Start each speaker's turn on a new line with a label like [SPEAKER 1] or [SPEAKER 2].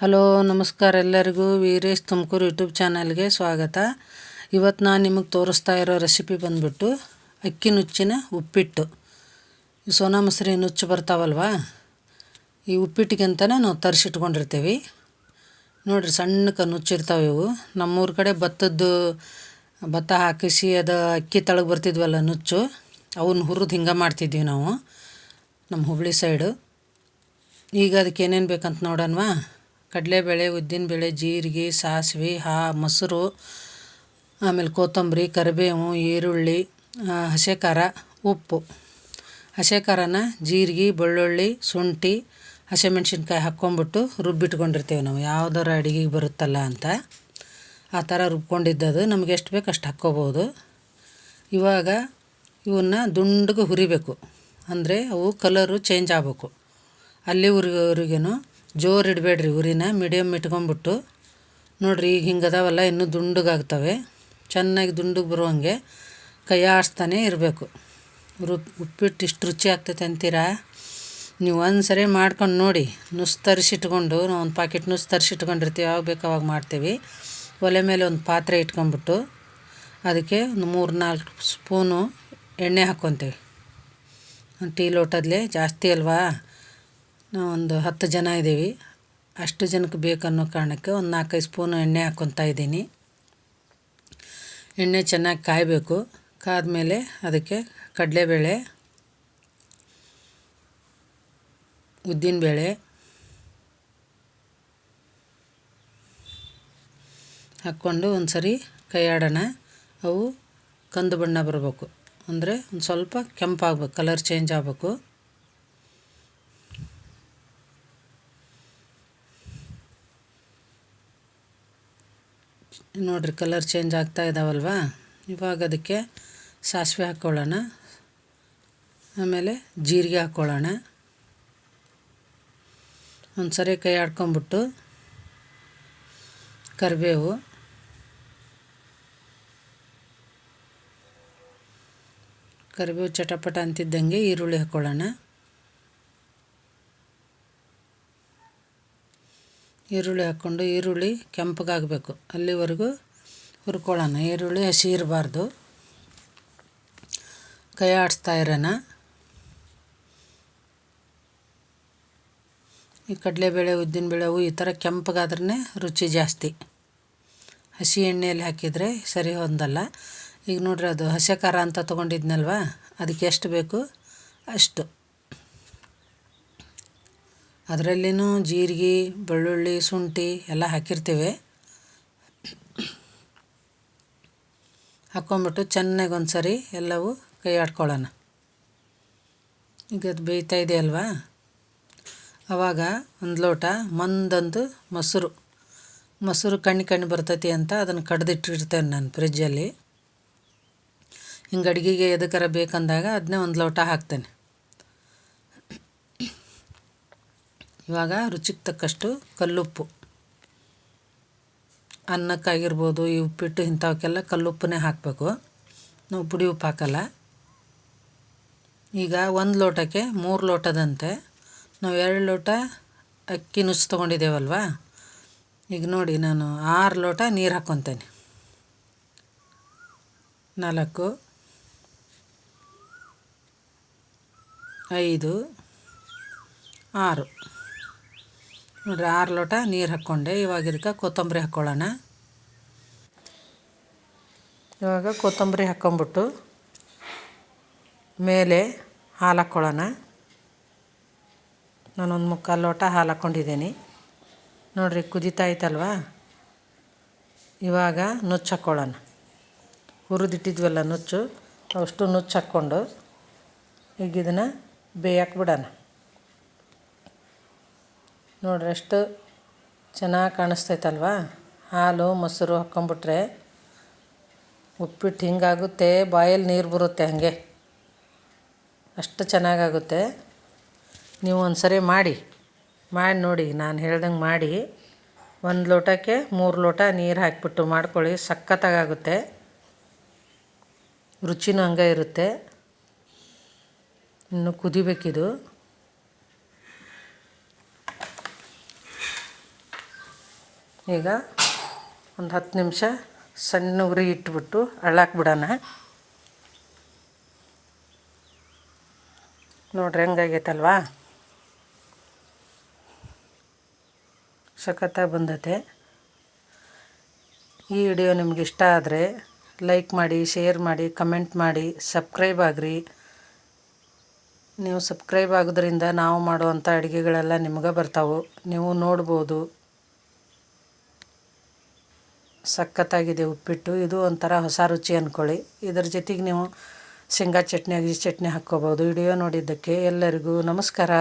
[SPEAKER 1] Hello, ನಮಸ್ಕಾರ ಎಲ್ಲರಿಗೂ. Veeresh Tumakuru YouTube ಚಾನಲ್ಗೆ ಸ್ವಾಗತ. ಇವತ್ತು ನಾನು ನಿಮಗೆ ತೋರಿಸ್ತಾ ಇರೋ ರೆಸಿಪಿ ಬಂದ್ಬಿಟ್ಟು ಅಕ್ಕಿ ನುಚ್ಚಿನ ಉಪ್ಪಿಟ್ಟು. ಈ ಸೋನಾ ಮೊಸರಿ ನುಚ್ಚು ಬರ್ತಾವಲ್ವಾ? ಈ ಉಪ್ಪಿಟ್ಟಿಗೆ ಅಂತಲೇ ನಾವು ತರಿಸಿಟ್ಕೊಂಡಿರ್ತೀವಿ. ನೋಡಿರಿ, ಸಣ್ಣಕ್ಕೆ ನುಚ್ಚಿರ್ತಾವೆ ಇವು. ನಮ್ಮೂರ ಕಡೆ ಭತ್ತದ್ದು, ಭತ್ತ ಹಾಕಿಸಿ ಅದು ಅಕ್ಕಿ ತಳಗೆ ಬರ್ತಿದ್ವಲ್ಲ ನುಚ್ಚು ಅವನ್ನ ಹುರಿದು ಹಿಂಗೆ ಮಾಡ್ತಿದ್ವಿ ನಾವು ನಮ್ಮ ಹುಬ್ಳಿ ಸೈಡು. ಈಗ ಅದಕ್ಕೆ ಏನೇನು ಬೇಕಂತ ನೋಡೋಣವಾ ಕಡಲೆಬೇಳೆ, ಉದ್ದಿನಬೇಳೆ, ಜೀರಿಗೆ, ಸಾಸಿವೆ, ಹಾ, ಮೊಸರು, ಆಮೇಲೆ ಕೊತ್ತಂಬರಿ, ಕರಿಬೇವು, ಈರುಳ್ಳಿ ಹಸೆ ಖಾರ ಉಪ್ಪು. ಹಸೆ ಖಾರನ ಜೀರಿಗೆ, ಬೆಳ್ಳುಳ್ಳಿ, ಶುಂಠಿ, ಹಸಿಮೆಣ್ಸಿನ್ಕಾಯಿ ಹಾಕ್ಕೊಂಬಿಟ್ಟು ರುಬ್ಬಿಟ್ಕೊಂಡಿರ್ತೀವಿ ನಾವು. ಯಾವ್ದಾರ ಅಡುಗೆಗೆ ಬರುತ್ತಲ್ಲ ಅಂತ ಆ ಥರ ರುಬ್ಕೊಂಡಿದ್ದದು ನಮ್ಗೆ ಎಷ್ಟು ಬೇಕು ಅಷ್ಟು ಹಾಕ್ಕೋಬೋದು. ಇವಾಗ ಇವನ್ನ ದುಂಡಗೆ ಹುರಿಬೇಕು. ಅಂದರೆ ಅವು ಕಲರು ಚೇಂಜ್ ಆಗಬೇಕು. ಅಲ್ಲಿ ಉರಿವರೆಗೇನು ಜೋರು ಇಡಬೇಡ್ರಿ ಉರಿನ ಮೀಡಿಯಮ್ ಇಟ್ಕೊಂಬಿಟ್ಟು ನೋಡಿರಿ ಈಗ ಹಿಂಗೆ ಅದಾವಲ್ಲ ಇನ್ನೂ ದುಂಡಗಾಗ್ತವೆ. ಚೆನ್ನಾಗಿ ದುಂಡಗೆ ಬರುವಂಗೆ ಕೈ ಆಡಿಸ್ತಾನೆ ಇರಬೇಕು. ರುಪ್ ಉಪ್ಪಿಟ್ಟು ಇಷ್ಟು ರುಚಿ ಆಗ್ತೈತೆ ಅಂತೀರಾ? ನೀವು ಒಂದು ಸರಿ ಮಾಡ್ಕೊಂಡು ನೋಡಿ. ನುಸ್ ತರಿಸಿಟ್ಕೊಂಡು ನಾವು ಒಂದು ಪಾಕೆಟ್ ನುಸ್ ತರಿಸಿಟ್ಕೊಂಡಿರ್ತೀವಿ ಯಾವಾಗ ಬೇಕು ಅವಾಗ ಮಾಡ್ತೀವಿ. ಒಲೆ ಮೇಲೆ ಒಂದು ಪಾತ್ರೆ ಇಟ್ಕೊಂಬಿಟ್ಟು ಅದಕ್ಕೆ ಒಂದು ಮೂರು ನಾಲ್ಕು ಸ್ಪೂನು ಎಣ್ಣೆ ಹಾಕ್ಕೊತೀವಿ. ಟೀ ಲೋಟದಲ್ಲೇ ಜಾಸ್ತಿ ಅಲ್ವಾ? ನಾವು ಒಂದು ಹತ್ತು ಜನ ಇದ್ದೀವಿ. ಅಷ್ಟು ಜನಕ್ಕೆ ಬೇಕನ್ನೋ ಕಾರಣಕ್ಕೆ ಒಂದು ನಾಲ್ಕೈದು ಸ್ಪೂನು ಎಣ್ಣೆ ಹಾಕ್ಕೊತಾ ಇದ್ದೀನಿ. ಎಣ್ಣೆ ಚೆನ್ನಾಗಿ ಕಾಯಬೇಕು. ಕಾದ್ಮೇಲೆ ಅದಕ್ಕೆ ಕಡಲೆಬೇಳೆ, ಉದ್ದಿನಬೇಳೆ ಹಾಕ್ಕೊಂಡು ಒಂದು ಸರಿ ಕೈಯಾಡೋಣ. ಅವು ಕಂದು ಬಣ್ಣ ಬರಬೇಕು. ಅಂದರೆ ಒಂದು ಸ್ವಲ್ಪ ಕೆಂಪಾಗಬೇಕು, ಕಲರ್ ಚೇಂಜ್ ಆಗಬೇಕು. ನೋಡಿರಿ ಕಲರ್ ಚೇಂಜ್ ಆಗ್ತಾ ಇದ್ದಾವಲ್ವಾ ಇವಾಗ ಅದಕ್ಕೆ ಸಾಸಿವೆ ಹಾಕ್ಕೊಳ್ಳೋಣ ಆಮೇಲೆ ಜೀರಿಗೆ ಹಾಕ್ಕೊಳ್ಳೋಣ ಒಂದು ಸರಿ ಕೈ ಆಡ್ಕೊಂಬಿಟ್ಟು ಕರಿಬೇವು. ಕರಿಬೇವು ಚಟಪಟ ಅಂತಿದ್ದಂಗೆ ಈರುಳ್ಳಿ ಹಾಕ್ಕೊಳ್ಳೋಣ ಈರುಳ್ಳಿ ಹಾಕ್ಕೊಂಡು ಈರುಳ್ಳಿ ಕೆಂಪಗಾಗಬೇಕು ಅಲ್ಲಿವರೆಗೂ ಹುರ್ಕೊಳ್ಳೋಣ. ಈರುಳ್ಳಿ ಹಸಿ ಇರಬಾರ್ದು. ಕೈ ಆಡಿಸ್ತಾ ಇರೋಣ. ಈ ಕಡಲೆಬೇಳೆ, ಉದ್ದಿನಬೇಳೆ ಅವು ಈ ಥರ ಕೆಂಪಗಾದ್ರೇ ರುಚಿ ಜಾಸ್ತಿ. ಹಸಿ ಎಣ್ಣೆಯಲ್ಲಿ ಹಾಕಿದರೆ ಸರಿ ಹೊಂದಲ್ಲ ಈಗ ನೋಡ್ರಿ ಅದು ಹಸೆ ಖಾರ ಅಂತ ತೊಗೊಂಡಿದ್ನಲ್ವ? ಅದಕ್ಕೆ ಎಷ್ಟು ಬೇಕು? ಅಷ್ಟು. ಅದರಲ್ಲಿನೂ ಜೀರಿಗೆ, ಬೆಳ್ಳುಳ್ಳಿ, ಶುಂಠಿ ಎಲ್ಲ ಹಾಕಿರ್ತೀವಿ. ಹಾಕ್ಕೊಂಬಿಟ್ಟು ಚೆನ್ನಾಗಿ ಒಂದು ಸರಿ ಎಲ್ಲವೂ ಕೈ ಆಡ್ಕೊಳ್ಳೋಣ. ಈಗ ಅದು ಬೇಯ್ತಾ ಇದೆ ಅಲ್ವಾ ಆವಾಗ ಒಂದು ಲೋಟ ಮಂದೊಂದು ಮೊಸರು. ಮೊಸರು ಕಣ್ಣು ಕಣ್ಣು ಬರ್ತೈತಿ ಅಂತ ಅದನ್ನು ಕಡ್ದಿಟ್ಟಿರ್ತೇನೆ ನಾನು ಫ್ರಿಜ್ಜಲ್ಲಿ ಹಿಂಗೆ ಅಡುಗೆಗೆ ಎದಕ್ಕಾರ ಬೇಕಂದಾಗ ಅದನ್ನೇ ಒಂದು ಲೋಟ ಹಾಕ್ತೇನೆ. ಇವಾಗ ರುಚಿಗೆ ತಕ್ಕಷ್ಟು ಕಲ್ಲುಪ್ಪು. ಅನ್ನಕ್ಕಾಗಿರ್ಬೋದು, ಈ ಉಪ್ಪಿಟ್ಟು ಇಂಥವಕ್ಕೆಲ್ಲ ಕಲ್ಲುಪ್ಪನ್ನೇ ಹಾಕಬೇಕು. ನಾವು ಪುಡಿ ಉಪ್ಪು ಹಾಕಲ್ಲ. ಈಗ ಒಂದು ಲೋಟಕ್ಕೆ ಮೂರು ಲೋಟದಂತೆ ನಾವು ಎರಡು ಲೋಟ ಅಕ್ಕಿ ನುಚ್ಚು ತೊಗೊಂಡಿದ್ದೇವಲ್ವಾ? ಈಗ ನೋಡಿ, ನಾನು ಆರು ಲೋಟ ನೀರು ಹಾಕ್ಕೊತೇನೆ ನಾಲ್ಕು, ಐದು, ಆರು. ನೋಡಿರಿ ಆರು ಲೋಟ ನೀರು ಹಾಕ್ಕೊಂಡೆ. ಇವಾಗ ಇದಕ್ಕೆ ಕೊತ್ತಂಬರಿ ಹಾಕ್ಕೊಳ್ಳೋಣ ಇವಾಗ ಕೊತ್ತಂಬರಿ ಹಾಕ್ಕೊಂಬಿಟ್ಟು ಮೇಲೆ ಹಾಲು ಹಾಕ್ಕೊಳ್ಳೋಣ ನಾನೊಂದು ಮುಕ್ಕಾಲು ಲೋಟ ಹಾಲು ಹಾಕ್ಕೊಂಡಿದ್ದೀನಿ ನೋಡಿರಿ ಕುದೀತಾ ಐತಲ್ವಾ? ಇವಾಗ ನುಚ್ಚು ಹಾಕ್ಕೊಳ್ಳೋಣ ಹುರಿದಿಟ್ಟಿದ್ವಲ್ಲ ನುಚ್ಚು, ಅಷ್ಟು ನುಚ್ಚು ಹಾಕ್ಕೊಂಡು ಈಗ ಇದನ್ನು ಬೇಯಕ್ಕೆ ಬಿಡೋಣ. ನೋಡ್ರಿ, ಅಷ್ಟು ಚೆನ್ನಾಗಿ ಕಾಣಿಸ್ತೈತಲ್ವಾ? ಹಾಲು, ಮೊಸರು ಹಾಕ್ಕೊಂಬಿಟ್ರೆ ಉಪ್ಪಿಟ್ಟು ಹಿಂಗಾಗುತ್ತೆ, ಬಾಯಲ್ಲಿ ನೀರು ಬರುತ್ತೆ ಹಾಗೆ. ಅಷ್ಟು ಚೆನ್ನಾಗಾಗುತ್ತೆ. ನೀವು ಒಂದು ಸರಿ ಮಾಡಿ ಮಾಡಿ ನೋಡಿ, ನಾನು ಹೇಳ್ದಂಗೆ ಮಾಡಿ. ಒಂದು ಲೋಟಕ್ಕೆ ಮೂರು ಲೋಟ ನೀರು ಹಾಕಿಬಿಟ್ಟು ಮಾಡ್ಕೊಳ್ಳಿ ಸಖತ್ತಾಗುತ್ತೆ ರುಚಿನೂ ಹಂಗೆ ಇರುತ್ತೆ. ಇನ್ನು ಕುದಿಬೇಕಿದು. ಈಗ ಒಂದು ಹತ್ತು ನಿಮಿಷ ಸಣ್ಣ ಉರಿ ಇಟ್ಬಿಟ್ಟು ಅಳ್ಳಾಕ್ ಬಿಡೋಣ. ನೋಡ್ರಿ ಹೆಂಗಾಗೈತಲ್ವಾ ಸಖತ್ತಾಗಿ ಬಂದತೆ. ಈ ವಿಡಿಯೋ ನಿಮ್ಗೆ ಇಷ್ಟ ಆದರೆ ಲೈಕ್ ಮಾಡಿ, ಶೇರ್ ಮಾಡಿ, ಕಮೆಂಟ್ ಮಾಡಿ, ಸಬ್ಸ್ಕ್ರೈಬ್ ಆಗ್ರಿ. ನೀವು ಸಬ್ಸ್ಕ್ರೈಬ್ ಆಗೋದ್ರಿಂದ ನಾವು ಮಾಡುವಂಥ ಅಡುಗೆಗಳೆಲ್ಲ ನಿಮ್ಗೆ ಬರ್ತಾವೆ. ನೀವು ನೋಡ್ಬೋದು. ಸಖತ್ತಾಗಿದೆ ಉಪ್ಪಿಟ್ಟು. ಇದು ಒಂಥರ ಹೊಸ ರುಚಿ ಅಂದ್ಕೊಳ್ಳಿ ಇದರ ಜೊತೆಗೆ ನೀವು ಶೇಂಗಾ ಚಟ್ನಿ ಅಗಿ ಚಟ್ನಿ ಹಾಕ್ಕೋಬೋದು. ವಿಡಿಯೋ ನೋಡಿದ್ದಕ್ಕೆ ಎಲ್ಲರಿಗೂ ನಮಸ್ಕಾರ.